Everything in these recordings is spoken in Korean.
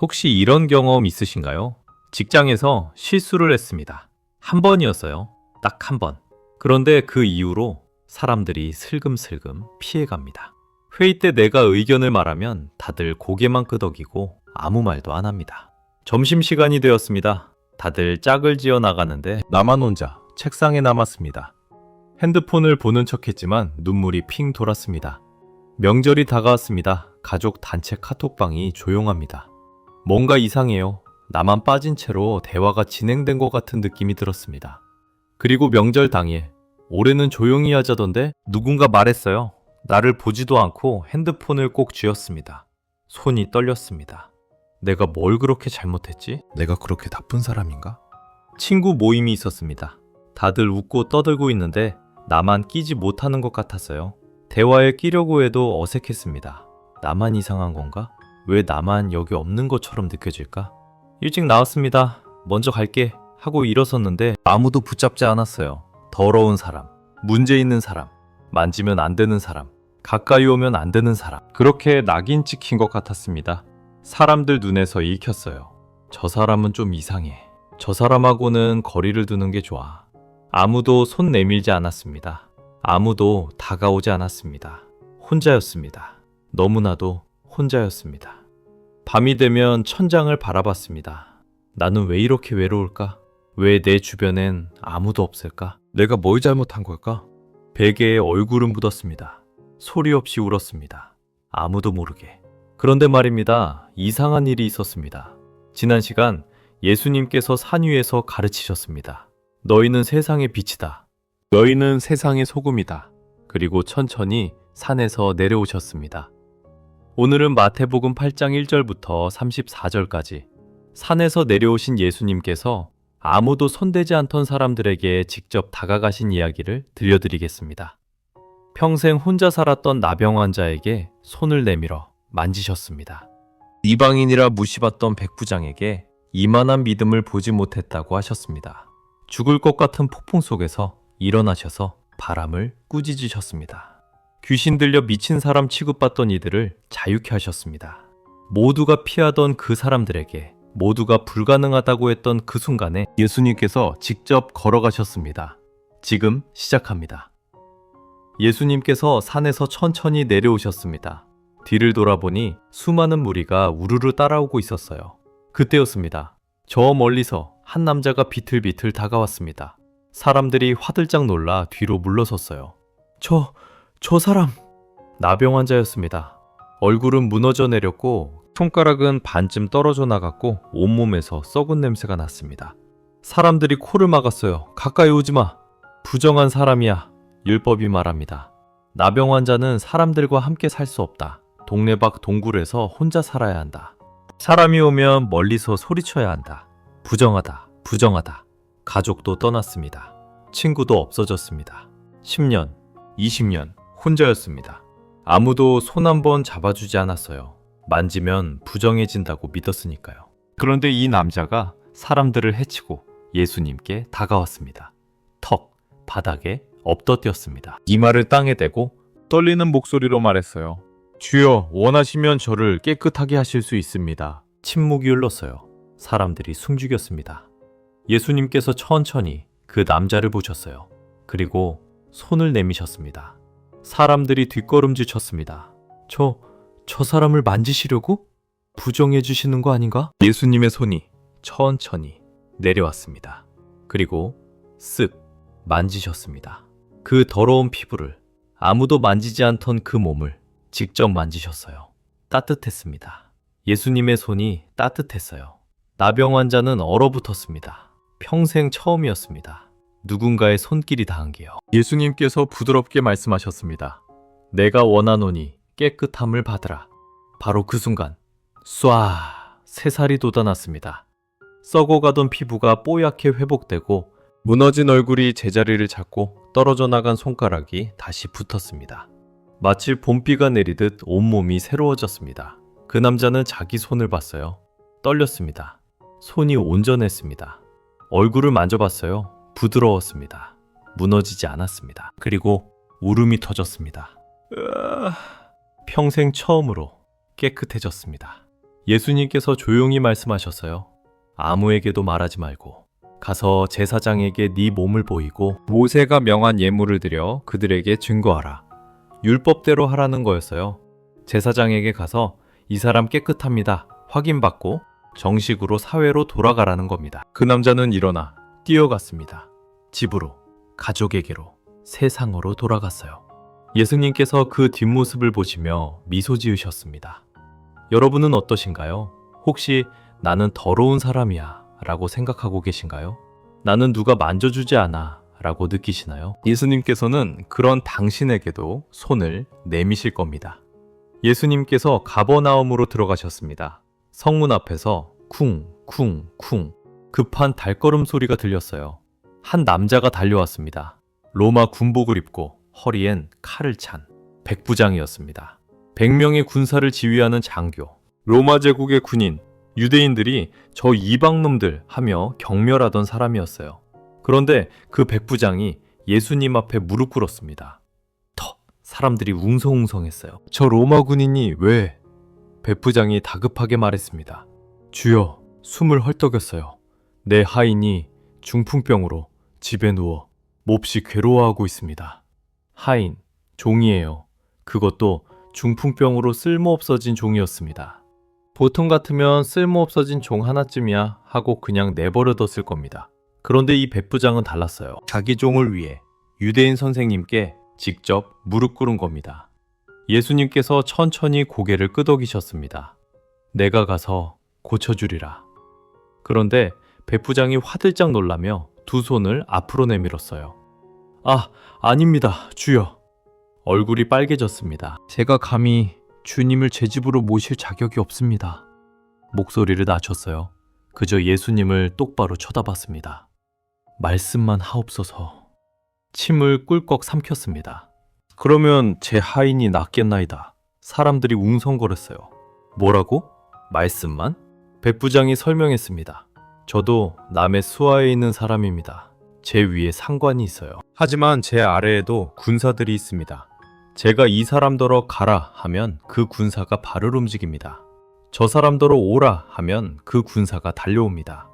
혹시 이런 경험 있으신가요? 직장에서 실수를 했습니다. 한 번이었어요. 딱 한 번. 그런데 그 이후로 사람들이 슬금슬금 피해갑니다. 회의 때 내가 의견을 말하면 다들 고개만 끄덕이고 아무 말도 안 합니다. 점심시간이 되었습니다. 다들 짝을 지어 나가는데 나만 혼자 책상에 남았습니다. 핸드폰을 보는 척 했지만 눈물이 핑 돌았습니다. 명절이 다가왔습니다. 가족 단체 카톡방이 조용합니다. 뭔가 이상해요. 나만 빠진 채로 대화가 진행된 것 같은 느낌이 들었습니다. 그리고 명절 당일, 올해는 조용히 하자던데 누군가 말했어요. 나를 보지도 않고 핸드폰을 꼭 쥐었습니다. 손이 떨렸습니다. 내가 뭘 그렇게 잘못했지? 내가 그렇게 나쁜 사람인가? 친구 모임이 있었습니다. 다들 웃고 떠들고 있는데 나만 끼지 못하는 것 같았어요. 대화에 끼려고 해도 어색했습니다. 나만 이상한 건가? 왜 나만 여기 없는 것처럼 느껴질까? 일찍 나왔습니다. 먼저 갈게. 하고 일어섰는데 아무도 붙잡지 않았어요. 더러운 사람, 문제 있는 사람, 만지면 안 되는 사람, 가까이 오면 안 되는 사람. 그렇게 낙인 찍힌 것 같았습니다. 사람들 눈에서 읽혔어요. 저 사람은 좀 이상해. 저 사람하고는 거리를 두는 게 좋아. 아무도 손 내밀지 않았습니다. 아무도 다가오지 않았습니다. 혼자였습니다. 너무나도 혼자였습니다. 밤이 되면 천장을 바라봤습니다. 나는 왜 이렇게 외로울까? 왜 내 주변엔 아무도 없을까? 내가 뭘 잘못한 걸까? 베개에 얼굴은 묻었습니다. 소리 없이 울었습니다. 아무도 모르게. 그런데 말입니다. 이상한 일이 있었습니다. 지난 시간 예수님께서 산 위에서 가르치셨습니다. 너희는 세상의 빛이다. 너희는 세상의 소금이다. 그리고 천천히 산에서 내려오셨습니다. 오늘은 마태복음 8장 1절부터 34절까지 산에서 내려오신 예수님께서 아무도 손대지 않던 사람들에게 직접 다가가신 이야기를 들려드리겠습니다. 평생 혼자 살았던 나병 환자에게 손을 내밀어 만지셨습니다. 이방인이라 무시받던 백부장에게 이만한 믿음을 보지 못했다고 하셨습니다. 죽을 것 같은 폭풍 속에서 일어나셔서 바람을 꾸짖으셨습니다. 귀신 들려 미친 사람 취급받던 이들을 자유케 하셨습니다. 모두가 피하던 그 사람들에게 모두가 불가능하다고 했던 그 순간에 예수님께서 직접 걸어가셨습니다. 지금 시작합니다. 예수님께서 산에서 천천히 내려오셨습니다. 뒤를 돌아보니 수많은 무리가 우르르 따라오고 있었어요. 그때였습니다. 저 멀리서 한 남자가 비틀비틀 다가왔습니다. 사람들이 화들짝 놀라 뒤로 물러섰어요. 저, 저 사람! 나병 환자였습니다. 얼굴은 무너져 내렸고 손가락은 반쯤 떨어져 나갔고 온몸에서 썩은 냄새가 났습니다. 사람들이 코를 막았어요. 가까이 오지 마. 부정한 사람이야. 율법이 말합니다. 나병 환자는 사람들과 함께 살 수 없다. 동네 밖 동굴에서 혼자 살아야 한다. 사람이 오면 멀리서 소리쳐야 한다. 부정하다. 부정하다. 가족도 떠났습니다. 친구도 없어졌습니다. 10년, 20년 혼자였습니다. 아무도 손 한 번 잡아주지 않았어요. 만지면 부정해진다고 믿었으니까요. 그런데 이 남자가 사람들을 해치고 예수님께 다가왔습니다. 턱, 바닥에 엎떠뛰었습니다. 이마를 땅에 대고 떨리는 목소리로 말했어요. 주여, 원하시면 저를 깨끗하게 하실 수 있습니다. 침묵이 흘렀어요. 사람들이 숨죽였습니다. 예수님께서 천천히 그 남자를 보셨어요. 그리고 손을 내미셨습니다. 사람들이 뒷걸음질 쳤습니다. 저, 저 사람을 만지시려고? 부정해 주시는 거 아닌가? 예수님의 손이 천천히 내려왔습니다. 그리고 쓱 만지셨습니다. 그 더러운 피부를 아무도 만지지 않던 그 몸을 직접 만지셨어요. 따뜻했습니다. 예수님의 손이 따뜻했어요. 나병 환자는 얼어붙었습니다. 평생 처음이었습니다. 누군가의 손길이 닿은 게요. 예수님께서 부드럽게 말씀하셨습니다. 내가 원하노니 깨끗함을 받으라. 바로 그 순간, 쏴! 새살이 돋아났습니다. 썩어가던 피부가 뽀얗게 회복되고 무너진 얼굴이 제자리를 잡고 떨어져 나간 손가락이 다시 붙었습니다. 마치 봄비가 내리듯 온몸이 새로워졌습니다. 그 남자는 자기 손을 봤어요. 떨렸습니다. 손이 온전했습니다. 얼굴을 만져봤어요. 부드러웠습니다. 무너지지 않았습니다. 그리고 울음이 터졌습니다. 평생 처음으로 깨끗해졌습니다. 예수님께서 조용히 말씀하셨어요. 아무에게도 말하지 말고 가서 제사장에게 네 몸을 보이고 모세가 명한 예물을 드려 그들에게 증거하라. 율법대로 하라는 거였어요. 제사장에게 가서 이 사람 깨끗합니다. 확인받고 정식으로 사회로 돌아가라는 겁니다. 그 남자는 일어나 뛰어갔습니다. 집으로, 가족에게로, 세상으로 돌아갔어요. 예수님께서 그 뒷모습을 보시며 미소 지으셨습니다. 여러분은 어떠신가요? 혹시 나는 더러운 사람이야 라고 생각하고 계신가요? 나는 누가 만져주지 않아 라고 느끼시나요? 예수님께서는 그런 당신에게도 손을 내미실 겁니다. 예수님께서 가버나움으로 들어가셨습니다. 성문 앞에서 쿵, 쿵, 쿵 급한 달걸음 소리가 들렸어요. 한 남자가 달려왔습니다. 로마 군복을 입고 허리엔 칼을 찬 백부장이었습니다. 100명의 군사를 지휘하는 장교, 로마 제국의 군인, 유대인들이 저 이방놈들 하며 경멸하던 사람이었어요. 그런데 그 백부장이 예수님 앞에 무릎 꿇었습니다. 더 사람들이 웅성웅성했어요. 저 로마 군인이 왜? 백부장이 다급하게 말했습니다. 주여, 숨을 헐떡였어요. 내 하인이 중풍병으로 집에 누워 몹시 괴로워하고 있습니다. 하인, 종이에요. 그것도 중풍병으로 쓸모없어진 종이었습니다. 보통 같으면 쓸모없어진 종 하나쯤이야 하고 그냥 내버려뒀을 겁니다. 그런데 이 백부장은 달랐어요. 자기 종을 위해 유대인 선생님께 직접 무릎 꿇은 겁니다. 예수님께서 천천히 고개를 끄덕이셨습니다. 내가 가서 고쳐주리라. 그런데 백부장이 화들짝 놀라며 두 손을 앞으로 내밀었어요. 아, 아닙니다, 주여. 얼굴이 빨개졌습니다. 제가 감히 주님을 제 집으로 모실 자격이 없습니다. 목소리를 낮췄어요. 그저 예수님을 똑바로 쳐다봤습니다. 말씀만 하옵소서. 침을 꿀꺽 삼켰습니다. 그러면 제 하인이 낫겠나이다. 사람들이 웅성거렸어요. 뭐라고? 말씀만? 백부장이 설명했습니다. 저도 남의 수하에 있는 사람입니다. 제 위에 상관이 있어요. 하지만 제 아래에도 군사들이 있습니다. 제가 이 사람더러 가라 하면 그 군사가 발을 움직입니다. 저 사람더러 오라 하면 그 군사가 달려옵니다.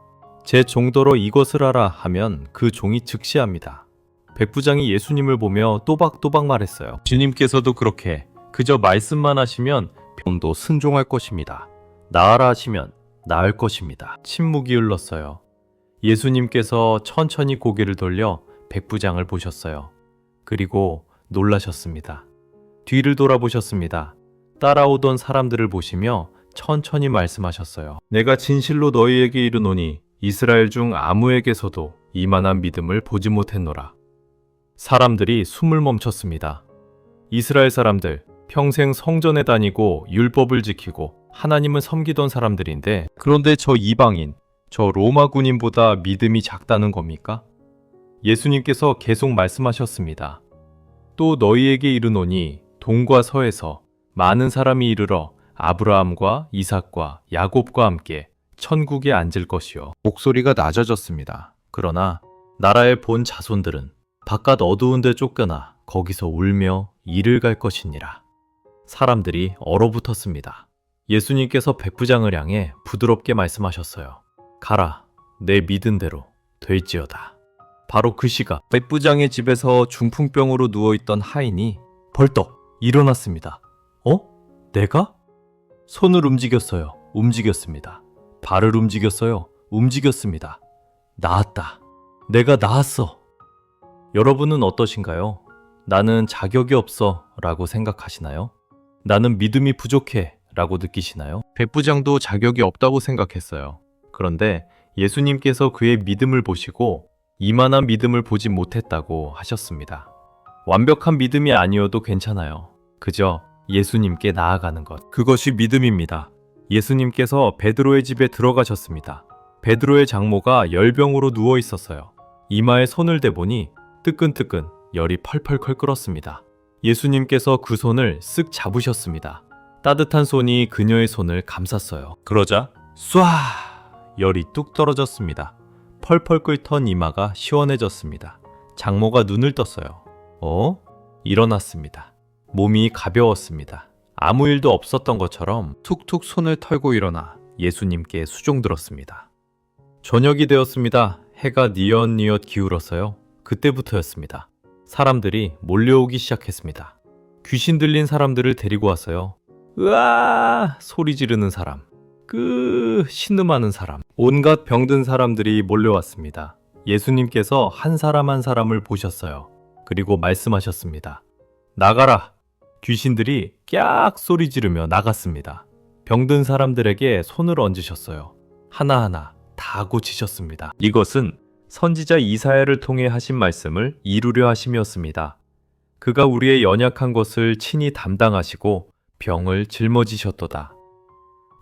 제 종더러 이것을 하라 하면 그 종이 즉시 합니다. 백부장이 예수님을 보며 또박또박 말했어요. 주님께서도 그렇게 그저 말씀만 하시면 병도 순종할 것입니다. 나으라 하시면 나을 것입니다. 침묵이 흘렀어요. 예수님께서 천천히 고개를 돌려 백부장을 보셨어요. 그리고 놀라셨습니다. 뒤를 돌아보셨습니다. 따라오던 사람들을 보시며 천천히 말씀하셨어요. 내가 진실로 너희에게 이르노니 이스라엘 중 아무에게서도 이만한 믿음을 보지 못했노라. 사람들이 숨을 멈췄습니다. 이스라엘 사람들 평생 성전에 다니고 율법을 지키고 하나님을 섬기던 사람들인데 그런데 저 이방인, 저 로마 군인보다 믿음이 작다는 겁니까? 예수님께서 계속 말씀하셨습니다. 또 너희에게 이르노니 동과 서에서 많은 사람이 이르러 아브라함과 이삭과 야곱과 함께 천국에 앉을 것이요. 목소리가 낮아졌습니다. 그러나 나라의 본 자손들은 바깥 어두운 데 쫓겨나 거기서 울며 이를 갈 것이니라. 사람들이 얼어붙었습니다. 예수님께서 백부장을 향해 부드럽게 말씀하셨어요. 가라, 내 믿은 대로 될지어다. 바로 그 시각 백부장의 집에서 중풍병으로 누워있던 하인이 벌떡 일어났습니다. 어? 내가? 손을 움직였어요. 움직였습니다. 발을 움직였어요. 움직였습니다. 나았다. 내가 나았어. 여러분은 어떠신가요? 나는 자격이 없어 라고 생각하시나요? 나는 믿음이 부족해 라고 느끼시나요? 백부장도 자격이 없다고 생각했어요. 그런데 예수님께서 그의 믿음을 보시고 이만한 믿음을 보지 못했다고 하셨습니다. 완벽한 믿음이 아니어도 괜찮아요. 그저 예수님께 나아가는 것. 그것이 믿음입니다. 예수님께서 베드로의 집에 들어가셨습니다. 베드로의 장모가 열병으로 누워 있었어요. 이마에 손을 대보니 뜨끈뜨끈 열이 펄펄펄 끓었습니다. 예수님께서 그 손을 쓱 잡으셨습니다. 따뜻한 손이 그녀의 손을 감쌌어요. 그러자 쏴! 열이 뚝 떨어졌습니다. 펄펄 끓던 이마가 시원해졌습니다. 장모가 눈을 떴어요. 어? 일어났습니다. 몸이 가벼웠습니다. 아무 일도 없었던 것처럼 툭툭 손을 털고 일어나 예수님께 수종들었습니다. 저녁이 되었습니다. 해가 뉘엿뉘엿 기울었어요. 그때부터였습니다. 사람들이 몰려오기 시작했습니다. 귀신 들린 사람들을 데리고 왔어요. 으아! 소리 지르는 사람. 끄! 신음하는 사람. 온갖 병든 사람들이 몰려왔습니다. 예수님께서 한 사람 한 사람을 보셨어요. 그리고 말씀하셨습니다. 나가라! 귀신들이 깍 소리 지르며 나갔습니다. 병든 사람들에게 손을 얹으셨어요. 하나하나 다 고치셨습니다. 이것은 선지자 이사야를 통해 하신 말씀을 이루려 하심이었습니다. 그가 우리의 연약한 것을 친히 담당하시고 병을 짊어지셨도다.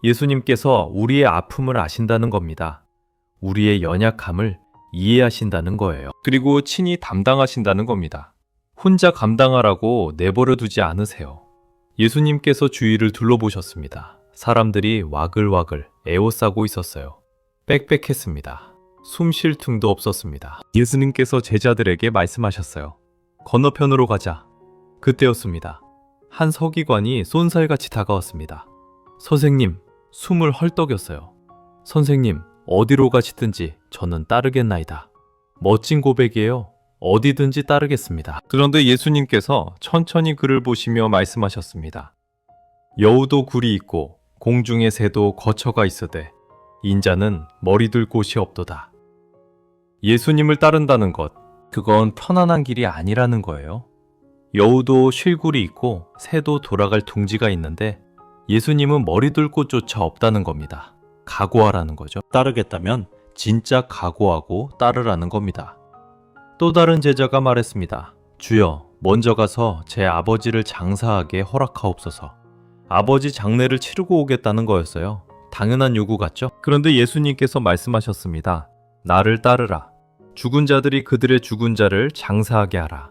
예수님께서 우리의 아픔을 아신다는 겁니다. 우리의 연약함을 이해하신다는 거예요. 그리고 친히 담당하신다는 겁니다. 혼자 감당하라고 내버려 두지 않으세요. 예수님께서 주위를 둘러보셨습니다. 사람들이 와글와글 에워싸고 있었어요. 빽빽했습니다. 숨 쉴 틈도 없었습니다. 예수님께서 제자들에게 말씀하셨어요. 건너편으로 가자. 그때였습니다. 한 서기관이 쏜살같이 다가왔습니다. 선생님, 숨을 헐떡였어요. 선생님, 어디로 가시든지 저는 따르겠나이다. 멋진 고백이에요. 어디든지 따르겠습니다. 그런데 예수님께서 천천히 그를 보시며 말씀하셨습니다. 여우도 굴이 있고 공중의 새도 거처가 있으되 인자는 머리둘 곳이 없도다. 예수님을 따른다는 것, 그건 편안한 길이 아니라는 거예요. 여우도 쉴 굴이 있고 새도 돌아갈 둥지가 있는데 예수님은 머리둘 곳조차 없다는 겁니다. 각오하라는 거죠. 따르겠다면 진짜 각오하고 따르라는 겁니다. 또 다른 제자가 말했습니다. 주여, 먼저 가서 제 아버지를 장사하게 허락하옵소서. 아버지 장례를 치르고 오겠다는 거였어요. 당연한 요구 같죠? 그런데 예수님께서 말씀하셨습니다. 나를 따르라. 죽은 자들이 그들의 죽은 자를 장사하게 하라.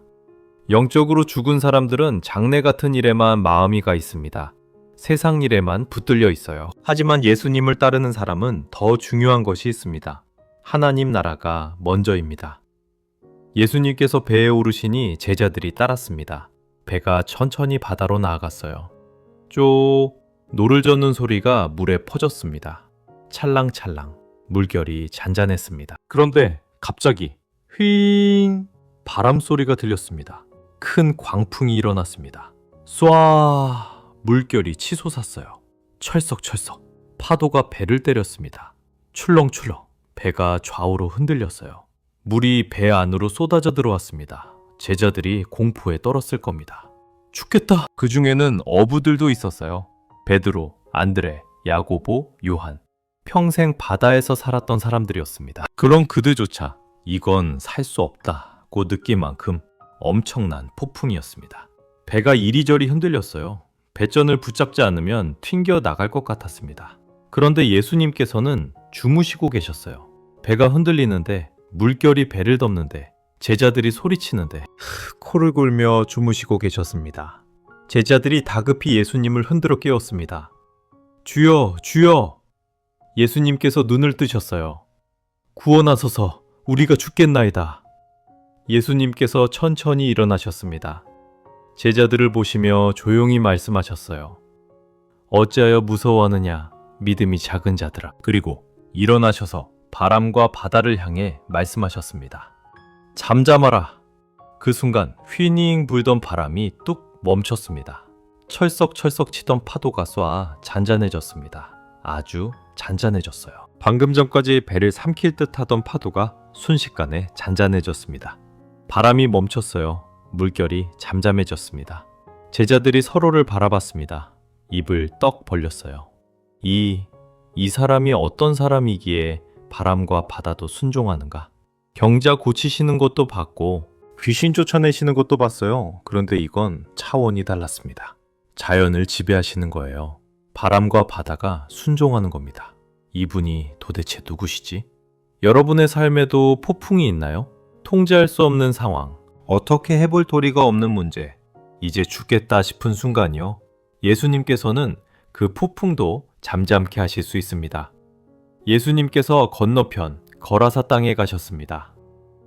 영적으로 죽은 사람들은 장례 같은 일에만 마음이 가 있습니다. 세상 일에만 붙들려 있어요. 하지만 예수님을 따르는 사람은 더 중요한 것이 있습니다. 하나님 나라가 먼저입니다. 예수님께서 배에 오르시니 제자들이 따랐습니다. 배가 천천히 바다로 나아갔어요. 쪼 노를 젓는 소리가 물에 퍼졌습니다. 찰랑찰랑 물결이 잔잔했습니다. 그런데 갑자기 휘잉 바람 소리가 들렸습니다. 큰 광풍이 일어났습니다. 쏴 물결이 치솟았어요. 철썩철썩 파도가 배를 때렸습니다. 출렁출렁 배가 좌우로 흔들렸어요. 물이 배 안으로 쏟아져 들어왔습니다. 제자들이 공포에 떨었을 겁니다. 죽겠다. 그 중에는 어부들도 있었어요. 베드로, 안드레, 야고보, 요한. 평생 바다에서 살았던 사람들이었습니다. 그런 그들조차 이건 살 수 없다고 느낄 만큼 엄청난 폭풍이었습니다. 배가 이리저리 흔들렸어요. 배전을 붙잡지 않으면 튕겨 나갈 것 같았습니다. 그런데 예수님께서는 주무시고 계셨어요. 배가 흔들리는데 물결이 배를 덮는데 제자들이 소리치는데 코를 골며 주무시고 계셨습니다. 제자들이 다급히 예수님을 흔들어 깨웠습니다. 주여, 주여! 예수님께서 눈을 뜨셨어요. 구원하소서, 우리가 죽겠나이다. 예수님께서 천천히 일어나셨습니다. 제자들을 보시며 조용히 말씀하셨어요. 어찌하여 무서워하느냐, 믿음이 작은 자들아. 그리고 일어나셔서 바람과 바다를 향해 말씀하셨습니다. 잠잠하라. 그 순간 휘닝 불던 바람이 뚝 멈췄습니다. 철썩철썩 치던 파도가 쏴 잔잔해졌습니다. 아주 잔잔해졌어요. 방금 전까지 배를 삼킬 듯 하던 파도가 순식간에 잔잔해졌습니다. 바람이 멈췄어요. 물결이 잠잠해졌습니다. 제자들이 서로를 바라봤습니다. 입을 떡 벌렸어요. 이, 이 사람이 어떤 사람이기에 바람과 바다도 순종하는가? 경자 고치시는 것도 봤고 귀신 쫓아내시는 것도 봤어요. 그런데 이건 차원이 달랐습니다. 자연을 지배하시는 거예요. 바람과 바다가 순종하는 겁니다. 이분이 도대체 누구시지? 여러분의 삶에도 포풍이 있나요? 통제할 수 없는 상황, 어떻게 해볼 도리가 없는 문제, 이제 죽겠다 싶은 순간이요. 예수님께서는 그 폭풍도 잠잠케 하실 수 있습니다. 예수님께서 건너편 거라사 땅에 가셨습니다.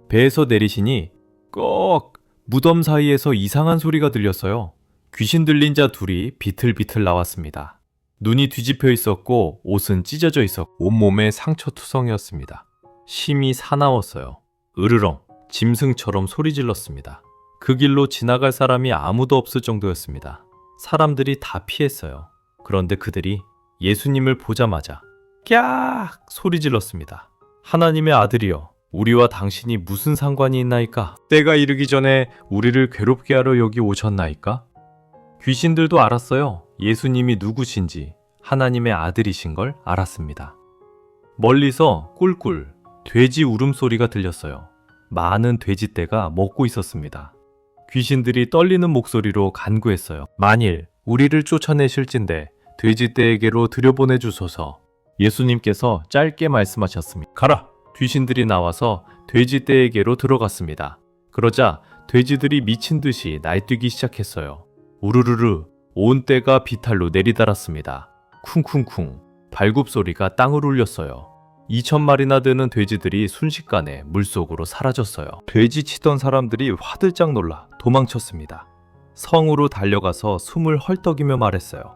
배에서 내리시니 꺽 무덤 사이에서 이상한 소리가 들렸어요. 귀신 들린 자 둘이 비틀비틀 나왔습니다. 눈이 뒤집혀 있었고 옷은 찢어져 있었고 온몸에 상처 투성이었습니다. 심이 사나웠어요. 으르렁 짐승처럼 소리 질렀습니다. 그 길로 지나갈 사람이 아무도 없을 정도였습니다. 사람들이 다 피했어요. 그런데 그들이 예수님을 보자마자 꺄악 소리 질렀습니다. 하나님의 아들이여 우리와 당신이 무슨 상관이 있나이까? 때가 이르기 전에 우리를 괴롭게 하러 여기 오셨나이까? 귀신들도 알았어요. 예수님이 누구신지 하나님의 아들이신 걸 알았습니다. 멀리서 꿀꿀 돼지 울음소리가 들렸어요. 많은 돼지떼가 먹고 있었습니다. 귀신들이 떨리는 목소리로 간구했어요. 만일 우리를 쫓아내실진데 돼지떼에게로 들여보내 주소서. 예수님께서 짧게 말씀하셨습니다. 가라! 귀신들이 나와서 돼지떼에게로 들어갔습니다. 그러자 돼지들이 미친 듯이 날뛰기 시작했어요. 우르르르 온 떼가 비탈로 내리달았습니다. 쿵쿵쿵 발굽 소리가 땅을 울렸어요. 2천 마리나 되는 돼지들이 순식간에 물속으로 사라졌어요. 돼지 치던 사람들이 화들짝 놀라 도망쳤습니다. 성으로 달려가서 숨을 헐떡이며 말했어요.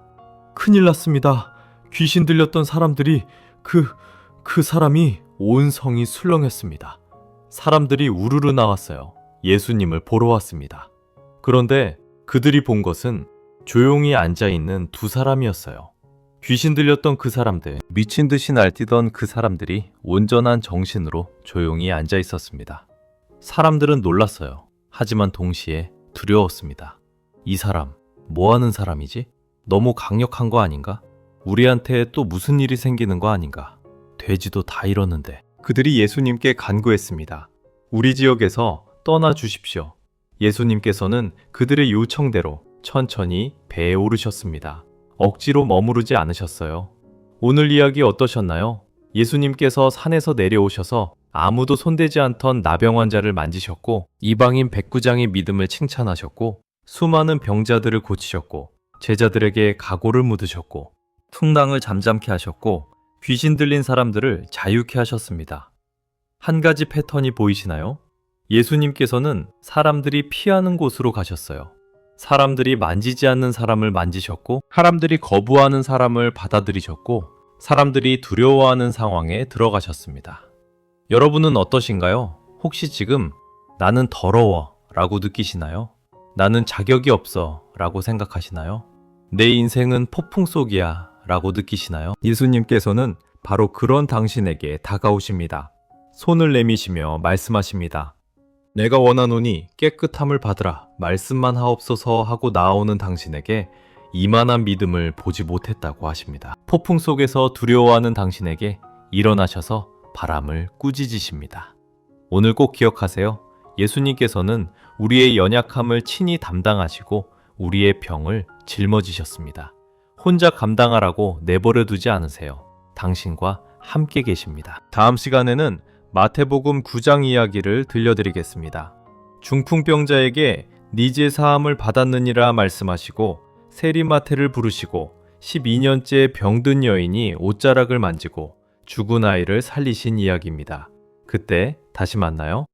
큰일 났습니다. 귀신 들렸던 사람들이 그, 그 사람이 온 성이 술렁했습니다. 사람들이 우르르 나왔어요. 예수님을 보러 왔습니다. 그런데 그들이 본 것은 조용히 앉아 있는 두 사람이었어요. 귀신 들렸던 그 사람들, 미친 듯이 날뛰던 그 사람들이 온전한 정신으로 조용히 앉아 있었습니다. 사람들은 놀랐어요. 하지만 동시에 두려웠습니다. 이 사람, 뭐 하는 사람이지? 너무 강력한 거 아닌가? 우리한테 또 무슨 일이 생기는 거 아닌가? 돼지도 다 잃었는데. 그들이 예수님께 간구했습니다. 우리 지역에서 떠나 주십시오. 예수님께서는 그들의 요청대로 천천히 배에 오르셨습니다. 억지로 머무르지 않으셨어요. 오늘 이야기 어떠셨나요? 예수님께서 산에서 내려오셔서 아무도 손대지 않던 나병 환자를 만지셨고 이방인 백구장의 믿음을 칭찬하셨고 수많은 병자들을 고치셨고 제자들에게 각오를 묻으셨고 풍랑을 잠잠케 하셨고 귀신 들린 사람들을 자유케 하셨습니다. 한 가지 패턴이 보이시나요? 예수님께서는 사람들이 피하는 곳으로 가셨어요. 사람들이 만지지 않는 사람을 만지셨고, 사람들이 거부하는 사람을 받아들이셨고, 사람들이 두려워하는 상황에 들어가셨습니다. 여러분은 어떠신가요? 혹시 지금 나는 더러워 라고 느끼시나요? 나는 자격이 없어 라고 생각하시나요? 내 인생은 폭풍 속이야 라고 느끼시나요? 예수님께서는 바로 그런 당신에게 다가오십니다. 손을 내미시며 말씀하십니다. 내가 원하노니 깨끗함을 받으라 말씀만 하옵소서 하고 나오는 당신에게 이만한 믿음을 보지 못했다고 하십니다. 폭풍 속에서 두려워하는 당신에게 일어나셔서 바람을 꾸짖으십니다. 오늘 꼭 기억하세요. 예수님께서는 우리의 연약함을 친히 담당하시고 우리의 병을 짊어지셨습니다. 혼자 감당하라고 내버려 두지 않으세요. 당신과 함께 계십니다. 다음 시간에는 마태복음 9장 이야기를 들려드리겠습니다. 중풍병자에게 니제 사함을 받았느니라 말씀하시고 세리마태를 부르시고 12년째 병든 여인이 옷자락을 만지고 죽은 아이를 살리신 이야기입니다. 그때 다시 만나요.